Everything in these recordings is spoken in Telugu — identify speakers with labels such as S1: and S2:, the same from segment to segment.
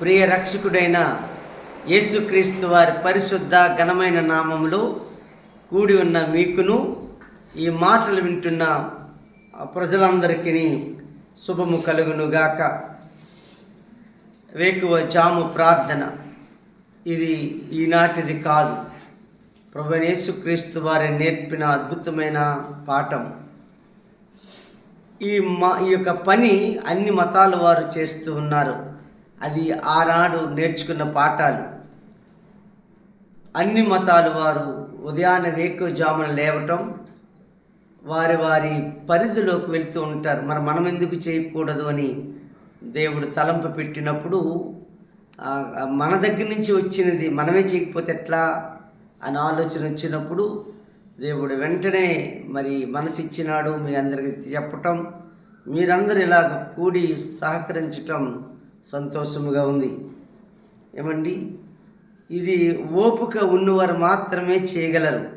S1: ప్రియ రక్షకుడైన యేసుక్రీస్తు వారి పరిశుద్ధ ఘనమైన నామంలో కూడి ఉన్న మీకును ఈ మాటలు వింటున్న ప్రజలందరికీ శుభము కలుగునుగాక. వేకువ జాము ప్రార్థన. ఇది ఈనాటిది కాదు. ప్రభు యేసుక్రీస్తు వారి నేర్పిన అద్భుతమైన పాఠం. ఈ మా ఈ యొక్క పని అన్ని మతాల వారు చేస్తూ ఉన్నారు. అది ఆనాడు నేర్చుకున్న పాఠాలు. అన్ని మతాల వారు ఉదయాన్నే వేకువజామున లేవటం వారి వారి పరిధిలోకి వెళ్తూ ఉంటారు. మరి మనం ఎందుకు చేయకూడదు అని దేవుడు తలంపు పెట్టినప్పుడు మన దగ్గర నుంచి వచ్చినది మనమే చేయకపోతే ఎట్లా అని ఆలోచన వచ్చినప్పుడు దేవుడు వెంటనే మరి మనసు ఇచ్చినాడు మీ అందరికీ చెప్పటం మీరందరూ ఇలాగ కూడి సహకరించటం సంతోషముగా ఉంది. ఏమండి? ఇది ఓపిక ఉన్నవారు మాత్రమే చేయగలరు.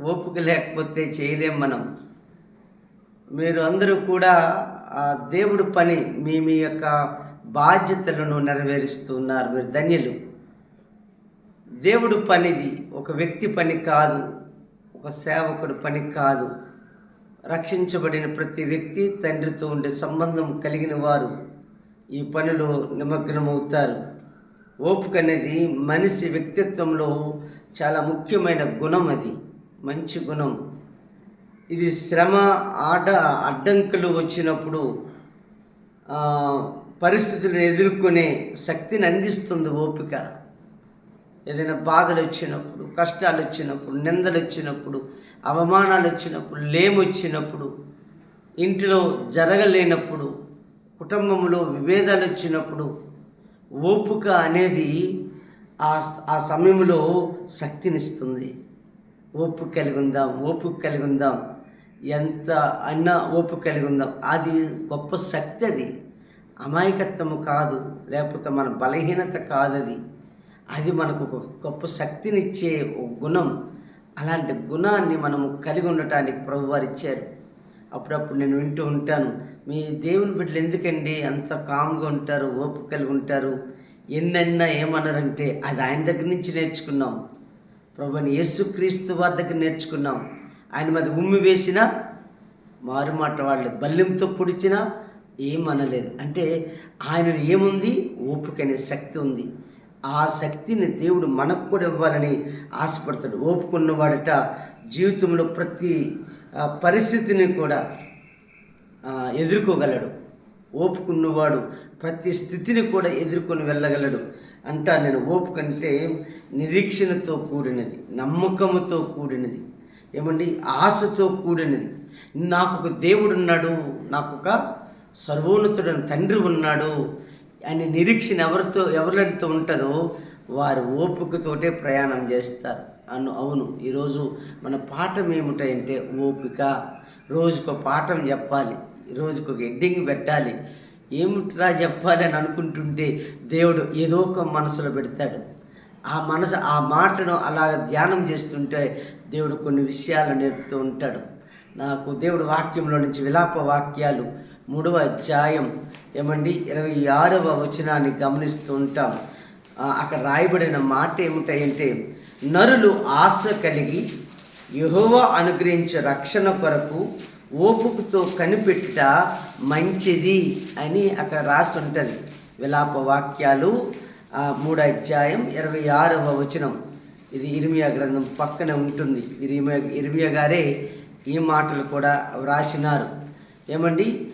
S1: ఓపిక లేకపోతే చేయలేం మనం. మీరు అందరూ కూడా ఆ దేవుడు పని మీ మీ యొక్క బాధ్యతలను నెరవేరుస్తున్నారు మీరు ధన్యులు. దేవుడు పనిది ఒక వ్యక్తి పని కాదు. ఒక సేవకుడు పని కాదు. రక్షించబడిన ప్రతి వ్యక్తి తండ్రితో ఉండే సంబంధం కలిగిన వారు ఈ పనిలో నిమగ్నమవుతారు ఓపిక అనేది మనిషి వ్యక్తిత్వంలో చాలా ముఖ్యమైన గుణం అది. మంచి గుణం. ఇది శ్రమ ఆట అడ్డంకులు వచ్చినప్పుడు పరిస్థితులను ఎదుర్కొనే శక్తిని అందిస్తుంది ఓపిక. ఏదైనా బాధలు వచ్చినప్పుడు కష్టాలు వచ్చినప్పుడు నిందలు వచ్చినప్పుడు అవమానాలు వచ్చినప్పుడు లేమొచ్చినప్పుడు ఇంటిలో జరగలేనప్పుడు కుటుంబంలో విభేదాలు వచ్చినప్పుడు ఓపిక అనేది ఆ ఆ సమయంలో శక్తినిస్తుంది. ఓపు కలిగి ఉందాం ఓపు కలిగి ఉందాం. ఎంత అన్నా ఓపు కలిగి ఉందాం. అది గొప్ప శక్తి అది. అమాయకత్వము కాదు లేకపోతే మన బలహీనత కాదు అది. అది మనకు ఒక గొప్ప శక్తినిచ్చే ఒక గుణం. అలాంటి గుణాన్ని మనము కలిగి ఉండటానికి ప్రభువారు ఇచ్చారు. అప్పుడప్పుడు నేను వింటూ ఉంటాను. మీ దేవుని బిడ్డలు ఎందుకండి అంత కామ్గా ఉంటారు ఓపిక కలిగి ఉంటారు? ఎన్నన్నా ఏమన్నారంటే అది ఆయన దగ్గర నుంచి నేర్చుకున్నాం. ప్రభుని యేసుక్రీస్తు వారి దగ్గర నేర్చుకున్నాం. ఆయన మీద ఉమ్మి వేసినా మారు మాట వాళ్ళలేదు బల్యంతో పొడిచినా ఏమనలేదు. అంటే ఆయన ఏముంది? ఓపిక అనే శక్తి ఉంది. ఆ శక్తిని దేవుడు మనకు కూడా ఇవ్వాలని ఆశపడతాడు. ఓపుకున్నవాడట జీవితంలో ప్రతి పరిస్థితిని కూడా ఎదుర్కోగలడు. ఓపుకున్నవాడు ప్రతి స్థితిని కూడా ఎదుర్కొని వెళ్ళగలడు. అంటా నేను ఓపిక అంటే నిరీక్షణతో కూడినది నమ్మకముతో కూడినది. ఏమండి? ఆశతో కూడినది. నాకు ఒక దేవుడు ఉన్నాడు నాకు ఒక సర్వోన్నతుడైన తండ్రి ఉన్నాడు అనే నిరీక్షణ ఎవరితో ఎవరితో ఉంటుందో వారు ఓపికతోటే ప్రయాణం చేస్తారు. అను అవును. ఈరోజు మన పాఠం ఏమిటంటే ఓపిక. రోజుకో పాఠం చెప్పాలి. రోజుకు ఒక ఎడ్డింగ్ పెట్టాలి. ఏమిట్రా చెప్పాలి అని అనుకుంటుంటే దేవుడు ఏదో ఒక మనసులో పెడతాడు. ఆ మనసు ఆ మాటను అలాగ ధ్యానం చేస్తుంటే దేవుడు కొన్ని విషయాలు నేర్పుతూ ఉంటాడు. నాకు దేవుడు వాక్యంలో నుంచి విలాప వాక్యాలు మూడవ అధ్యాయం ఏమండి? ఇరవై ఆరవ వచనాన్ని గమనిస్తూ ఉంటాం. అక్కడ రాయబడిన మాట ఏమిటంటే నరులు ఆశ కలిగి యహోవ అనుగ్రహించే రక్షణ కొరకు ఓపుకతో కనిపెట్టుట మంచిది అని అక్కడ రాసి ఉంటుంది విలాప వాక్యాలు మూడు మూడో అధ్యాయం ఇరవై ఆరవ వచనం. ఇది ఇరిమియా గ్రంథం పక్కన ఉంటుంది. ఇరిమియా గారే ఈ మాటలు కూడా వ్రాసినారు. ఏమండి?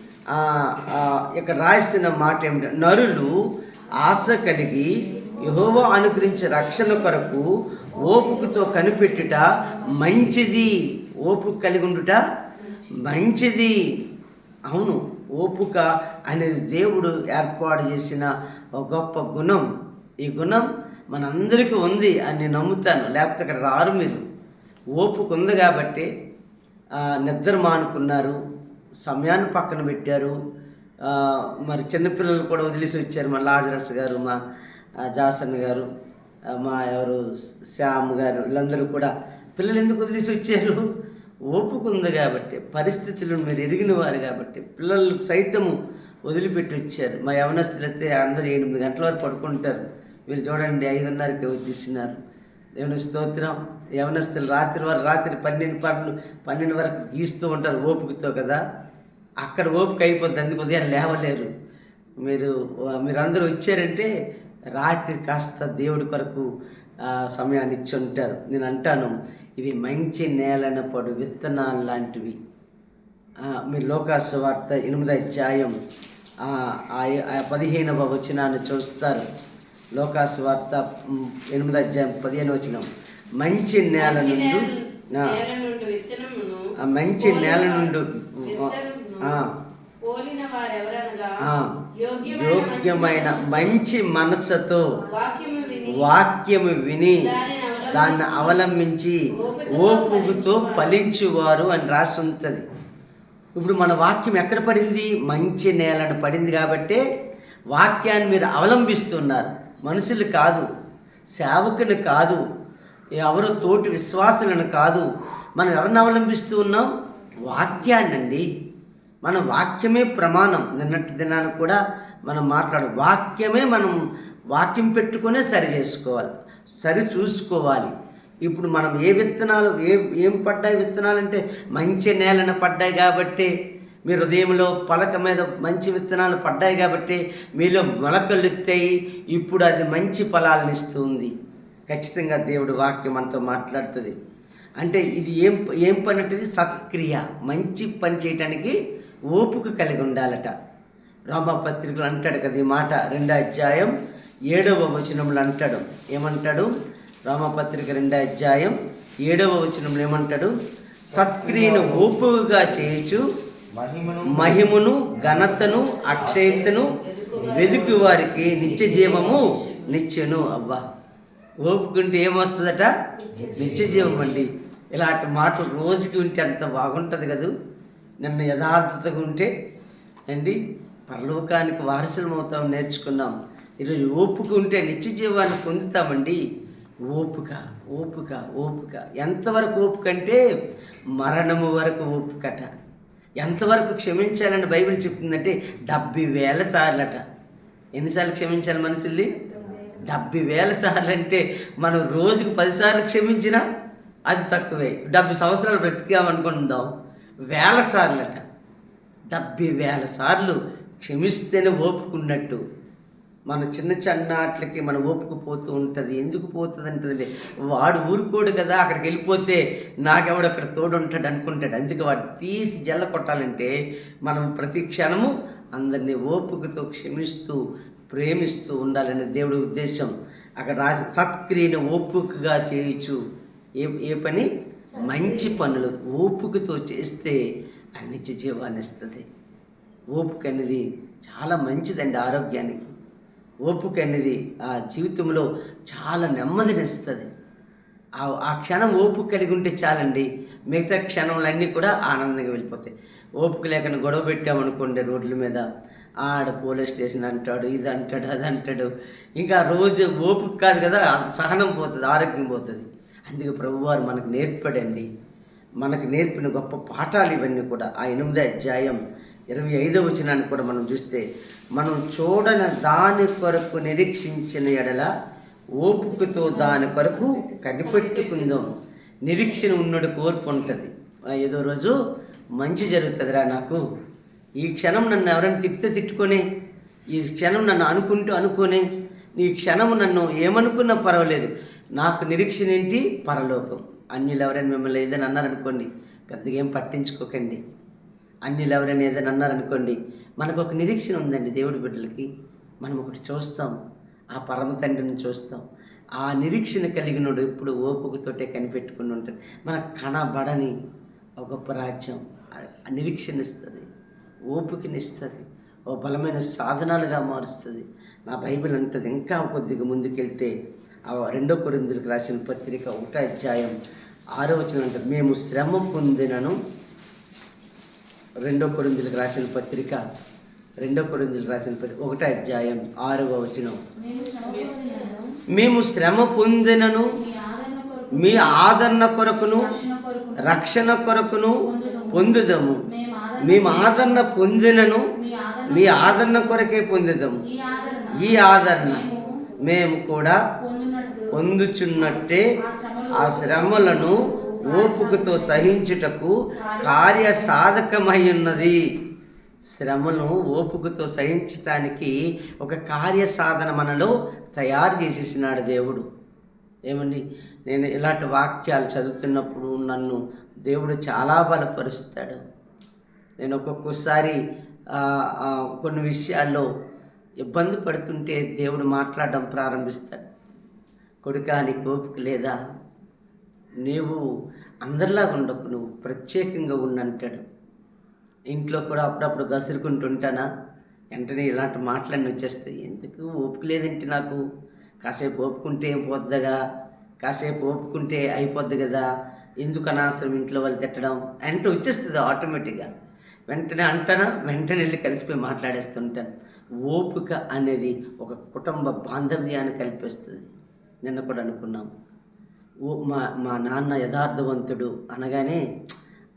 S1: ఇక్కడ రాసిన మాట ఏమిటంటే నరులు ఆశ కలిగి యహోవా అనుగ్రహించే రక్షణ కొరకు ఓపుకతో కనిపెట్టుట మంచిది. ఓపుక కలిగి ఉండుట మంచిది. అవును ఓపుక అనేది దేవుడు ఏర్పాటు చేసిన ఒక గొప్ప గుణం. ఈ గుణం మనందరికీ ఉంది అని నేను నమ్ముతాను. లేకపోతే అక్కడ రారు మీరు. ఓపుక ఉంది కాబట్టి నిద్ర మానుకున్నారు సమయాన్ని పక్కన పెట్టారు. మరి చిన్నపిల్లలు కూడా వదిలేసి వచ్చారు మా లాజరస్ గారు మా జాసన్ గారు. మా ఎవరు? శ్యామ్ గారు. వీళ్ళందరూ కూడా పిల్లలు ఎందుకు వదిలేసి వచ్చారు? ఓపిక ఉంది కాబట్టి పరిస్థితులను మీరు ఎరిగిన వారు కాబట్టి పిల్లలు సైతము వదిలిపెట్టి వచ్చారు. మా యవనస్తులు అయితే అందరూ ఎనిమిది గంటల వరకు పడుకుంటారు. వీళ్ళు చూడండి ఐదున్నరకి వచ్చేసినారు. దేవుని స్తోత్రం. యవనస్తులు రాత్రి వరకు రాత్రి పన్నెండు పనులు పన్నెండు వరకు గీస్తూ ఉంటారు ఓపికతో కదా. అక్కడ ఓపిక అయిపోద్ది అందుకు ఉదయం లేవలేరు. మీరు మీరందరూ వచ్చారంటే రాత్రి కాస్త దేవుడి కొరకు సమయాన్ని ఇచ్చి ఉంటారు నేను అంటాను ఇవి మంచి నేలన పడు విత్తనాలు లాంటివి. మీరు లోకాసు వార్త ఎనిమిది అధ్యాయం పదిహేనవ వచనాన్ని చూస్తారు. లోకాసు వార్త ఎనిమిది అధ్యాయం పదిహేను వచనం. మంచి నేల నుండి మంచి నేల నుండి
S2: యోగ్యమైన
S1: మంచి మనస్సుతో
S2: వాక్యము విని దానిని అవలంబించి
S1: ఓపుగుతో ఫలించువారు అని రాసి ఉంటుంది ఇప్పుడు మన వాక్యం ఎక్కడ పడింది? మంచి నేలను పడింది కాబట్టి వాక్యాన్ని మీరు అవలంబిస్తున్నారు. మనుషులు కాదు సేవకుని కాదు ఎవరో తోటి విశ్వాసులను కాదు మనం ఎవరిని అవలంబిస్తూ ఉన్నాం? వాక్యాన్నండి. మన వాక్యమే ప్రమాణం. నిన్నటి దినానికి కూడా మనం మాట్లాడు వాక్యమే మనం వాక్యం పెట్టుకునే సరి చేసుకోవాలి. సరి చూసుకోవాలి. ఇప్పుడు మనం ఏ విత్తనాలు ఏ ఏం పడ్డాయి విత్తనాలు అంటే మంచి నేలను పడ్డాయి కాబట్టి మీ హృదయంలో పలక మీద మంచి విత్తనాలు పడ్డాయి కాబట్టి మీలో మొలకలు ఎత్తాయి ఇప్పుడు అది మంచి ఫలాలను ఇస్తుంది. ఖచ్చితంగా దేవుడు వాక్యం మనతో మాట్లాడుతుంది. అంటే ఇది ఏం ఏం పని అంటే సత్క్రియ. మంచి పని చేయటానికి ఓపిక కలిగి ఉండాలట. రామపత్రికలు అంటాడు కదా ఈ మాట రెండో అధ్యాయం ఏడవ వచనంలో అంటాడు. ఏమంటాడు? రామపత్రిక రెండో అధ్యాయం ఏడవ వచనంలో ఏమంటాడు? సత్క్రియను ఓపుగా చేయొచ్చు
S3: మహిమను
S1: మహిమను ఘనతను అక్షయతను వెదుకు వారికి నిత్య జీవము నిత్యను అబ్బా! ఓపుకుంటే ఏమొస్తుందట? నిత్య జీవం అండి ఇలాంటి మాటలు రోజుకి ఉంటే అంత బాగుంటుంది కదూ? నిన్న యథార్థతగా ఉంటే అండి పరలోకానికి వారసులం అవుతాం నేర్చుకున్నాం. ఈరోజు ఓపిక ఉంటే నిత్య జీవాన్ని పొందుతామండి. ఓపిక ఓపిక ఓపిక. ఎంతవరకు ఓపిక అంటే మరణము వరకు ఓపికట. ఎంతవరకు క్షమించాలని బైబిల్ చెప్తుందంటే డెబ్బై వేల సార్లట. ఎన్నిసార్లు క్షమించాలి మనుషుల్ని? డెబ్బై వేల సార్లు అంటే మనం రోజుకు పదిసార్లు క్షమించినా అది తక్కువే. డెబ్బై సంవత్సరాలు బ్రతికామనుకుందాం. వేల సార్లట. డెబ్బై వేల సార్లు క్షమిస్తేనే ఓపుకున్నట్టు. మన చిన్న చిన్నాట్లకి మన ఓపుకు పోతూ ఉంటుంది. ఎందుకు పోతుంది అంటుంది వాడు ఊరుకోడు కదా అక్కడికి వెళ్ళిపోతే నాకెవడు అక్కడ తోడు ఉంటాడు అనుకుంటాడు. అందుకే వాడు తీసి జల్ల కొట్టాలంటే మనం ప్రతి క్షణము అందరినీ ఓపికతో క్షమిస్తూ ప్రేమిస్తూ ఉండాలనే దేవుడి ఉద్దేశం. అక్కడ రాసి సత్క్రియను ఓపికగా చేయొచ్చు ఏ ఏ పని? మంచి పనులు ఓపికతో చేస్తే అది నిత్య జీవాన్ని ఇస్తుంది. ఓపిక అనేది చాలా మంచిదండి ఆరోగ్యానికి. ఓపిక అనేది ఆ జీవితంలో చాలా నెమ్మదినిస్తుంది ఆ ఆ క్షణం ఓపిక కలిగి ఉంటే చాలండి మిగతా క్షణంలన్నీ కూడా ఆనందంగా వెళ్ళిపోతాయి. ఓపిక లేకుండా గొడవ పెట్టామనుకోండి రోడ్ల మీద ఆడ పోలీస్ స్టేషన్ అంటాడు ఇది అంటాడు అది అంటాడు. ఇంకా రోజు ఓపిక కాదు కదా సహనం పోతుంది ఆరోగ్యం పోతుంది. అందుకే ప్రభువారు మనకు నేర్పడండి. మనకు నేర్పిన గొప్ప పాఠాలు ఇవన్నీ కూడా ఆ ఎనిమిది అధ్యాయం ఇరవై ఐదవ వచనాన్ని కూడా మనం చూస్తే మనం చూడని దాని కొరకు నిరీక్షించిన ఎడల ఓపికతో దాని కొరకు కనిపెట్టుకుందాం. నిరీక్షణ ఉన్నడు కోర్పు ఉంటుంది ఏదో రోజు మంచి జరుగుతుందిరా నాకు. ఈ క్షణం నన్ను ఎవరైనా తిట్టితే తిట్టుకొని ఈ క్షణం నన్ను అనుకుంటూ అనుకొని ఈ క్షణం నన్ను ఏమనుకున్నా పర్వాలేదు. నాకు నిరీక్షణ ఏంటి? పరలోకం. అన్యులు ఎవరైనా మిమ్మల్ని ఏదైనా అన్నారనుకోండి పెద్దగా ఏం పట్టించుకోకండి. అన్యులు ఎవరైనా ఏదైనా అన్నారనుకోండి మనకు ఒక నిరీక్షణ ఉందండి దేవుడి బిడ్డలకి. మనం ఒకటి చూస్తాం. ఆ పరమ తండ్రిని చూస్తాం. ఆ నిరీక్షణ కలిగినోడు ఎప్పుడు ఓపుకతోటే కనిపెట్టుకుని ఉంటాడు. మన కనబడని ఒక గొప్ప రాజ్యం. ఆ- నిరీక్షణ ఇస్తుంది. ఓపికనిస్తుంది. ఓ బలమైన సాధనాలుగా మారుస్తుంది. నా బైబిల్ అంటది ఇంకా కొద్దిగా ముందుకెళ్తే రెండో కొరిందులకు రాసిన పత్రిక ఒకటో అధ్యాయం ఆరో వచనం అంటే మేము శ్రమ పొందినను రెండో కొరిందులకు రాసిన పత్రిక రెండో కొరిందులకు రాసిన పత్రిక ఒకటో అధ్యాయం ఆరవ వచనం.
S4: మేము
S1: శ్రమ పొందినను
S4: మీ ఆదరణ
S1: కొరకును
S4: రక్షణ
S1: కొరకును పొందుదము
S4: మేము ఆదరణ
S1: పొందినను
S4: మీ ఆదరణ
S1: కొరకే పొందుదాము
S4: ఈ ఆదరణ
S1: మేము కూడా పొందుచున్నట్టే ఆ శ్రమలను ఓపుకతో సహించుటకు కార్య సాధకమై ఉన్నది శ్రమను ఓపుకతో సహించటానికి ఒక కార్య సాధన మనలో తయారు చేసేసినాడు దేవుడు. ఏమండి? నేను ఇలాంటి వాక్యాలు చదువుతున్నప్పుడు నన్ను దేవుడు చాలా బలపరుస్తాడు. నేను ఒక్కొక్కసారి కొన్ని విషయాల్లో ఇబ్బంది పడుతుంటే దేవుడు మాట్లాడడం ప్రారంభిస్తాడు. కొడుకా నీకు ఓపిక లేదా? నీవు అందరిలాగా ఉండకు నువ్వు ప్రత్యేకంగా ఉన్నంటాడు ఇంట్లో కూడా అప్పుడప్పుడు గసురుకుంటుంటానా వెంటనే ఇలాంటి మాటలన్నీ వచ్చేస్తాయి. ఎందుకు? ఓపిక లేదంటే నాకు? కాసేపు ఓపుకుంటే ఏం పోద్దగా? కాసేపు ఓపుకుంటే అయిపోద్ది కదా? ఎందుకు అనవసరం ఇంట్లో వాళ్ళు తిట్టడం? అంటే వచ్చేస్తుంది ఆటోమేటిక్గా. వెంటనే అంటానా? వెంటనే వెళ్ళి కలిసిపోయి మాట్లాడేస్తుంటాను. ఓపిక అనేది ఒక కుటుంబ బాంధవ్యాన్ని కల్పిస్తుంది. నిన్న అనుకున్నాం ఓ మా మా నాన్న యథార్థవంతుడు అనగానే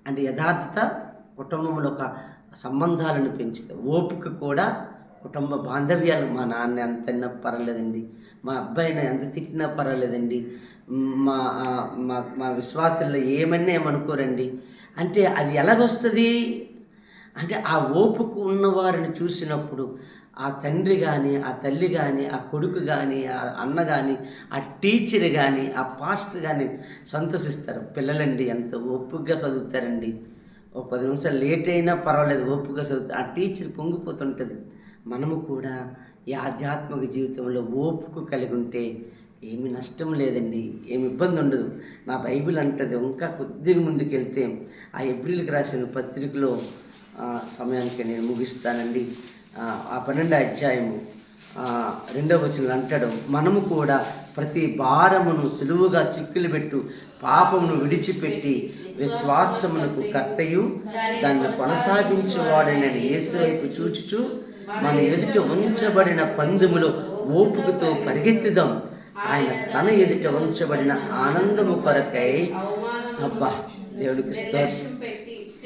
S1: అంటే యథార్థత కుటుంబంలో ఒక సంబంధాలను పెంచుతుంది ఓపిక కూడా కుటుంబ బాంధవ్యాలు మా నాన్న ఎంత పర్వాలేదండి. మా అబ్బాయిని ఎంత తిట్టినా పర్వాలేదండి. మా మా మా విశ్వాసంలో ఏమన్నా ఏమనుకోరండి. అంటే అది ఎలాగొస్తుంది? అంటే ఆ ఓపుకు ఉన్నవారిని చూసినప్పుడు ఆ తండ్రి కానీ ఆ తల్లి కానీ ఆ కొడుకు కానీ ఆ అన్న కానీ ఆ టీచర్ కానీ ఆ పాస్టర్ కానీ సంతోషిస్తారు. పిల్లలండి ఎంత ఓపుగ్గా చదువుతారండి. ఒక పది నిమిషాలు లేట్ అయినా పర్వాలేదు ఓపుగా చదువుతారు. ఆ టీచర్ పొంగిపోతుంటుంది. మనము కూడా ఈ ఆధ్యాత్మిక జీవితంలో ఓపుకు కలిగి ఉంటే ఏమి నష్టం లేదండి ఏమి ఇబ్బంది ఉండదు. నా బైబిల్ అంటది ఇంకా కొద్దిగా ముందుకు వెళ్తే ఆ ఏప్రిల్కి రాసిన పత్రికలో సమయానికి నేను ముగిస్తానండి. ఆ, ఆ పన్నెండు అధ్యాయము రెండవ వచనంలో అంటాడు మనము కూడా ప్రతి భారమును సులువుగా చిక్కులు పెట్టు పాపమును విడిచిపెట్టి విశ్వాసమునకు కర్తయు దాన్ని కొనసాగించేవాడని యేసు వైపు చూచుచు మన ఎదుట ఉంచబడిన పందుములో ఓపుకతో పరిగెత్తుదాం. ఆయన తన ఎదుట ఉంచబడిన ఆనందము కొరకై అబ్బా దేవుడికి స్తోత్రం.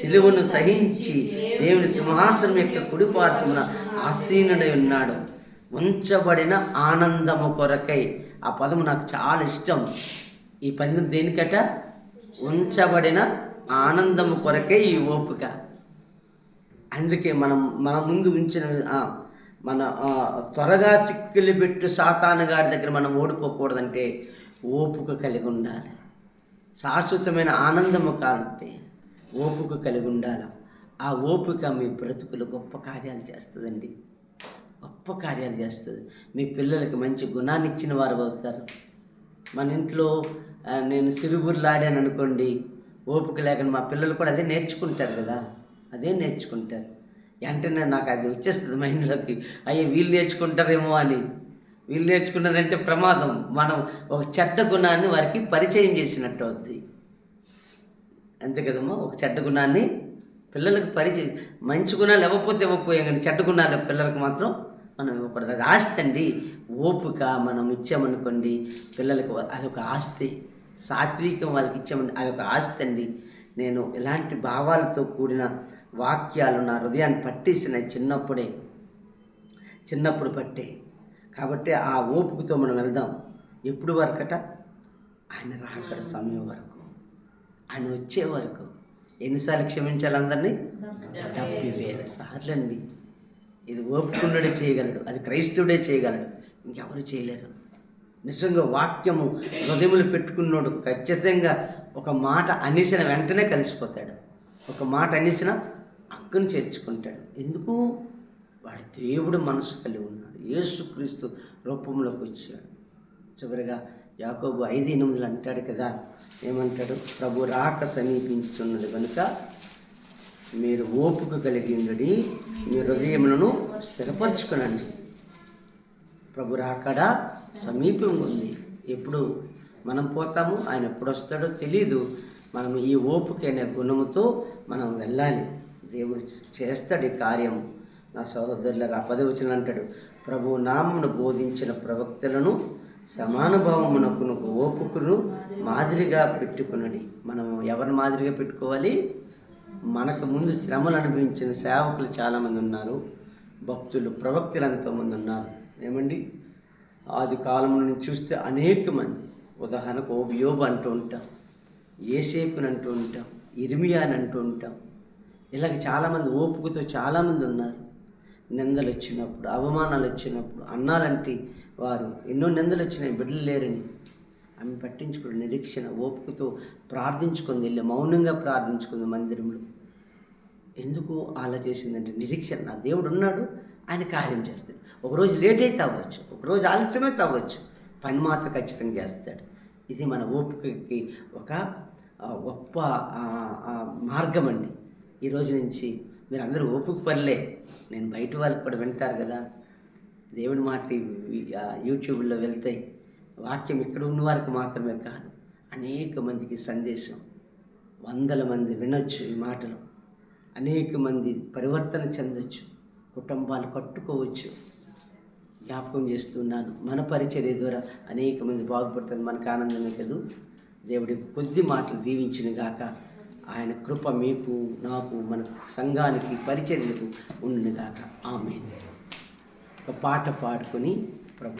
S1: సిలువను సహించి దేవుని సింహాసనం యొక్క కుడిపార్చమున ఆసీనుడై ఉన్నాడు. ఉంచబడిన ఆనందము కొరకై. ఆ పదము నాకు చాలా ఇష్టం. ఈ పదం దేనికట? ఉంచబడిన ఆనందము కొరకే ఈ ఓపిక. అందుకే మనం మన ముందు ఉంచిన మన త్వరగా సిక్కులు పెట్టు సాతానుగాడి దగ్గర మనం ఓడిపోకూడదంటే ఓపిక కలిగి ఉండాలి. శాశ్వతమైన ఆనందము కాబట్టి ఓపిక కలిగి ఉండాల. ఆ ఓపిక మీ బ్రతుకులు గొప్ప కార్యాలు చేస్తుందండి. గొప్ప కార్యాలు చేస్తుంది. మీ పిల్లలకి మంచి గుణాన్ని ఇచ్చిన వారు అవుతారు. మన ఇంట్లో నేను సిరుగురులాడాను అనుకోండి ఓపిక లేకుండా మా పిల్లలు కూడా అదే నేర్చుకుంటారు కదా. అదే నేర్చుకుంటారు. వెంటనే నాకు అది వచ్చేస్తుంది మైండ్లోకి. అయ్యే వీళ్ళు నేర్చుకుంటారేమో అని. వీళ్ళు నేర్చుకున్నారంటే ప్రమాదం. మనం ఒక చెడ్డ గుణాన్ని వారికి పరిచయం చేసినట్టు అవుద్ది. అంతే కదమ్మా? ఒక చెడ్డ గుణాన్ని పిల్లలకు పరిచయం మంచి గుణాలు ఇవ్వకపోతే ఇవ్వకపోయాం కానీ చెడ్డ గుణాలు పిల్లలకు మాత్రం మనం ఇవ్వకూడదు. అది ఆస్తి అండి. ఓపిక మనం ఇచ్చామనుకోండి పిల్లలకు అదొక ఆస్తి. సాత్వికం వాళ్ళకి ఇచ్చామని అదొక ఆస్తి అండి. నేను ఇలాంటి భావాలతో కూడిన వాక్యాలు నా హృదయాన్ని పట్టేసిన చిన్నప్పుడే చిన్నప్పుడు పట్టే. కాబట్టి ఆ ఓపుకతో మనం వెళ్దాం. ఎప్పుడు వరకట? ఆయన రాకడ సమయం వరకు. ఆయన వచ్చే వరకు ఎన్నిసార్లు క్షమించాలి అందరినీ? డెబ్బై వేల సార్లు అండి. ఇది ఓపుకున్నడే చేయగలడు అది క్రైస్తవుడే చేయగలడు. ఇంకెవరు చేయలేరు. నిజంగా వాక్యము హృదయములు పెట్టుకున్నాడు ఖచ్చితంగా ఒక మాట అనేసిన వెంటనే కలిసిపోతాడు. ఒక మాట అనేసిన అక్కను చేర్చుకుంటాడు. ఎందుకు? వాడి దేవుడు మనసు కలిగి ఉన్నాడు. యేసుక్రీస్తు రూపంలోకి వచ్చాడు. చివరిగా యాకోబు ఐదు ఎనిమిదిలు అంటాడు కదా ఏమంటాడు? ప్రభు రాక సమీపించున్నది కనుక మీరు ఓపిక కలిగి మీ హృదయములను స్థిరపరచుకునండి. ప్రభు రాకడ సమీపంగా ఉంది. ఎప్పుడు మనం పోతాము ఆయన ఎప్పుడు వస్తాడో తెలియదు మనం ఈ ఓపిక అనే గుణముతో మనం వెళ్ళాలి. దేవుడు చేస్తాడు ఈ కార్యం. నా సహోదరులకు ఆ పదవచనం అంటాడు ప్రభు నామమును బోధించిన ప్రవక్తలను సమానుభావమునకును ఓపుకును మాదిరిగా పెట్టుకునడి. మనం ఎవరిని మాదిరిగా పెట్టుకోవాలి? మనకు ముందు శ్రమలు అనుభవించిన సేవకులు చాలామంది ఉన్నారు. భక్తులు ప్రవక్తులు ఎంతోమంది ఉన్నారు. ఏమండి? ఆది కాలం నుండి చూస్తే అనేక మంది. ఉదాహరణకు ఓబియోబు అంటూ ఉంటాం ఏసేపుని అంటూ ఉంటాం ఇర్మియాని అంటూ ఉంటాం. ఇలాగ చాలామంది ఓపుకతో చాలామంది ఉన్నారు. నిందలు వచ్చినప్పుడు అవమానాలు వచ్చినప్పుడు అన్నాలంటే వారు ఎన్నో నిందలు వచ్చినాయి బిడ్డలు లేరని. ఆమె పట్టించుకుని నిరీక్షణ ఓపికతో ప్రార్థించుకుంది వెళ్ళి మౌనంగా ప్రార్థించుకుంది మందిరంలో. ఎందుకు అలా చేసిందంటే నిరీక్షణ నా దేవుడు ఉన్నాడు ఆయన కార్యం చేస్తాడు. ఒకరోజు లేట్ అయితే అవ్వచ్చు ఒకరోజు ఆలస్యమైతే అవ్వచ్చు పని మాత్రం ఖచ్చితంగా చేస్తాడు. ఇది మన ఓపికకి ఒక గొప్ప మార్గం అండి ఈ రోజు నుంచి మీరు అందరూ ఓపిక పనిలే. నేను బయట వాళ్ళు కూడా వింటారు కదా. దేవుడి మాట యూట్యూబ్లో వెళ్తాయి. వాక్యం ఇక్కడ ఉన్న వారికి మాత్రమే కాదు. అనేక మందికి సందేశం. వందల మంది వినొచ్చు ఈ మాటలు. అనేక మంది పరివర్తన చెందొచ్చు. కుటుంబాలు కట్టుకోవచ్చు. జ్ఞాపకం చేస్తున్నాను. మన పరిచర్య ద్వారా అనేక మంది బాగుపడుతుంది మనకు ఆనందమే కదూ. దేవుడి కొద్ది మాటలు దీవించిన గాక ఆయన కృప మీకు నాకు మన సంఘానికి పరిచర్యలకు ఉండుగాక ఆమె ఒక పాట పాడుకొని